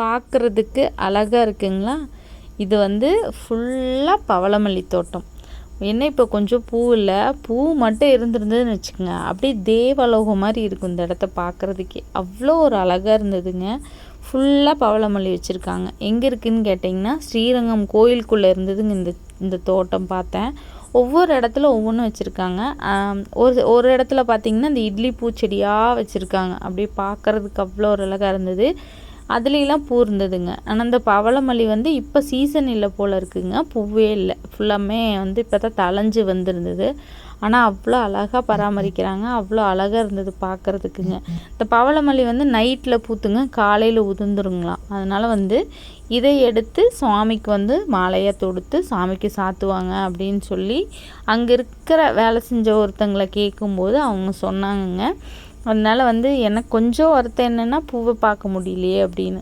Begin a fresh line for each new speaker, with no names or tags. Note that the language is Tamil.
பார்க்குறதுக்கு அழகாக இருக்குங்களா? இது வந்து ஃபுல்லாக பவளமல்லி தோட்டம். என்ன இப்போ கொஞ்சம் பூ இல்லை பூ மட்டும் இருந்திருந்ததுன்னு வச்சுக்கோங்க. அப்படியே தேவலோகம் மாதிரி இருக்கும் இந்த இடத்த பார்க்குறதுக்கே. அவ்வளோ ஒரு அழகாக இருந்ததுங்க. ஃபுல்லாக பவளமல்லி வச்சுருக்காங்க. எங்கே இருக்குதுன்னு கேட்டிங்கன்னா ஸ்ரீரங்கம் கோயிலுக்குள்ளே இருந்ததுங்க இந்த இந்த தோட்டம் பார்த்தேன். ஒவ்வொரு இடத்துல ஒவ்வொன்றும் வச்சுருக்காங்க. ஒரு ஒரு இடத்துல பார்த்திங்கன்னா இந்த இட்லி பூச்செடியாக வச்சுருக்காங்க. அப்படியே பார்க்குறதுக்கு அவ்வளோ ஒரு அழகாக இருந்தது. அதுலேலாம் பூ இருந்ததுங்க ஆனால் அந்த பவளமல்லி வந்து இப்போ சீசன் இல்லை போல் இருக்குங்க. பூவே இல்லை. ஃபுல்லாமே வந்து இப்போ தான் தளைஞ்சு வந்திருந்தது. ஆனால் அவ்வளோ அழகாக பராமரிக்கிறாங்க. அவ்வளோ அழகாக இருந்தது பார்க்குறதுக்குங்க இந்த பவளமல்லி வந்து நைட்டில் பூத்துங்க. காலையில் உதிர்ந்துருங்களாம். அதனால் வந்து இதை எடுத்து சுவாமிக்கு வந்து மாலையாக தொடுத்து சாமிக்கு சாத்துவாங்க அப்படின்னு சொல்லி அங்கே இருக்கிற வேலை செஞ்ச ஒருத்தங்களை கேட்கும்போது அவங்க சொன்னாங்கங்க. அதனால் வந்து எனக்கு கொஞ்சம் வருத்தம் என்னென்னா பூவை பார்க்க முடியலையே அப்படின்னு.